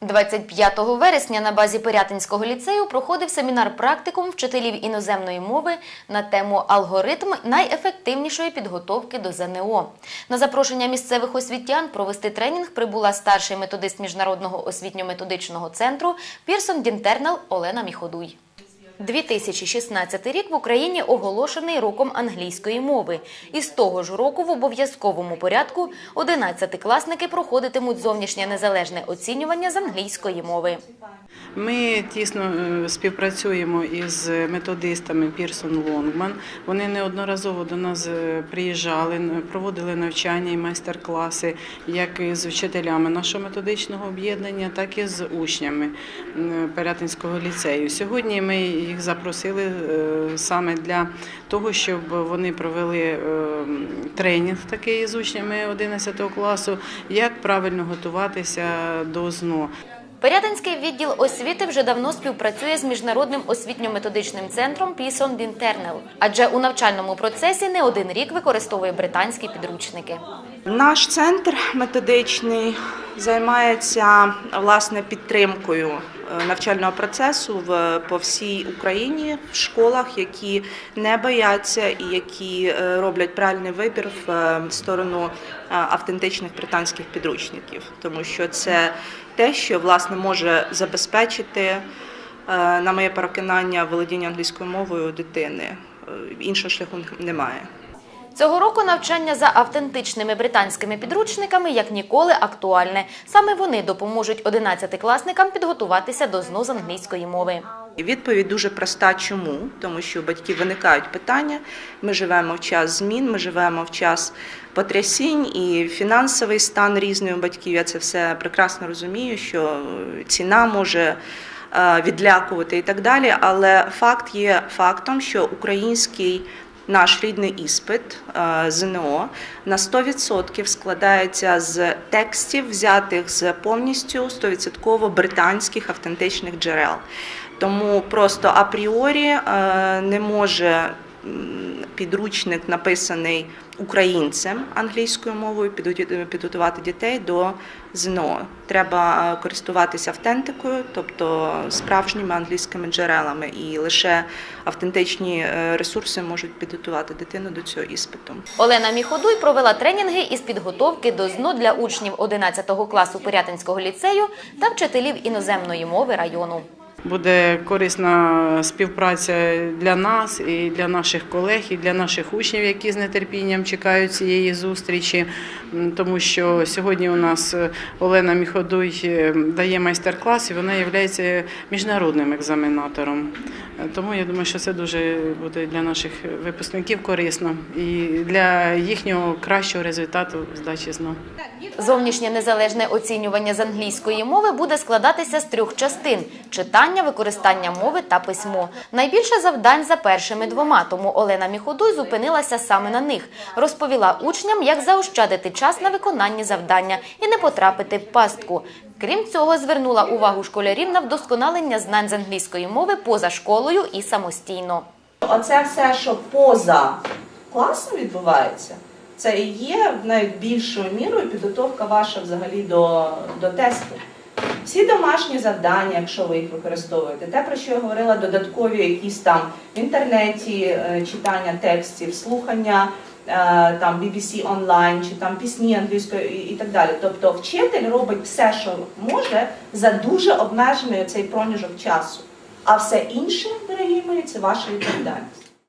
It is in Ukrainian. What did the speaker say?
25 вересня на базі Пирятинського ліцею проходив семінар практикум вчителів іноземної мови на тему алгоритм найефективнішої підготовки до ЗНО. На запрошення місцевих освітян провести тренінг прибула старший методист міжнародного освітньо-методичного центру Пірсон Дінтернел Олена Міходуй. 2016 рік в Україні оголошений роком англійської мови. І з того ж року в обов'язковому порядку 11-класники проходитимуть зовнішнє незалежне оцінювання з англійської мови. Ми тісно е, співпрацюємо із методистами Пірсон Лонгман. Вони неодноразово до нас е, приїжджали, проводили навчання і майстер-класи, як із вчителями нашого методичного об'єднання, так і з учнями м, ліцею. Сьогодні ми їх запросили е, саме для того, щоб вони провели е, тренінг такий з учнями 11 класу, як правильно готуватися до ЗНО. Пирятинський відділ освіти вже давно співпрацює з міжнародним освітньо-методичним центром Pearson Dinternel, адже у навчальному процесі не один рік використовує британські підручники. Наш центр методичний займається власне підтримкою навчального процесу в по всій Україні в школах, які не бояться і які е, роблять правильний вибір в е, сторону е, автентичних британських підручників, тому що це те, що власне може забезпечити, е, на моє переконання, володіння англійською мовою дитини. Е, Іншого шляху немає. Цього року навчання за автентичними британськими підручниками як ніколи актуальне. Саме вони допоможуть 11-класникам підготуватися до ЗНО з англійської мови. Відповідь дуже проста. Чому? Тому що у батьків виникають питання. Ми живемо в час змін, ми живемо в час потрясінь і фінансовий стан різний у батьків. Я це все прекрасно розумію, що ціна може е, відлякувати і так далі. Але факт є фактом, що український. Наш рідний іспит е, ЗНО на 100% складається з текстів, взятих з повністю 100% британських автентичних джерел. Тому просто апріорі е, не може підручник, написаний українцем англійською мовою, підготу- підготувати дітей до ЗНО. Треба е, користуватися автентикою, тобто справжніми англійськими джерелами, і лише автентичні е, ресурси можуть підготувати дитину до цього іспиту. Олена Міходуй провела тренінги із підготовки до ЗНО для учнів 11 класу Пирятинського ліцею та вчителів іноземної мови району. Буде корисна співпраця для нас і для наших колег, і для наших учнів, які з нетерпінням чекають цієї зустрічі. Тому що сьогодні у нас е, Олена Міходуй е, дає майстер-клас, і вона є міжнародним екзаменатором. Е, Тому я думаю, що це дуже буде для наших випускників корисно і для їхнього кращого результату здачі ЗНО. Зовнішнє незалежне оцінювання з англійської мови буде складатися з трьох частин: читання, використання мови та письмо. Найбільше завдань за першими двома, тому Олена Міходуй зупинилася саме на них. Розповіла учням, як заощадити час на виконанні завдання і не потрапити в пастку. Крім цього, звернула увагу школярів на вдосконалення знань з англійської мови поза школою і самостійно. Оце все, що поза класом відбувається, це і є найбільшою мірою підготовка ваша взагалі до, до тесту. Всі домашні завдання, якщо ви їх використовуєте, те, про що я говорила, додаткові якісь там в інтернеті е, читання текстів, слухання е, там BBC онлайн чи там пісні англійською і, і так далі. Тобто вчитель робить все, що може, за дуже обмежений цей проміжок часу. А все інше, дорогі мої, це ваша відповідальність.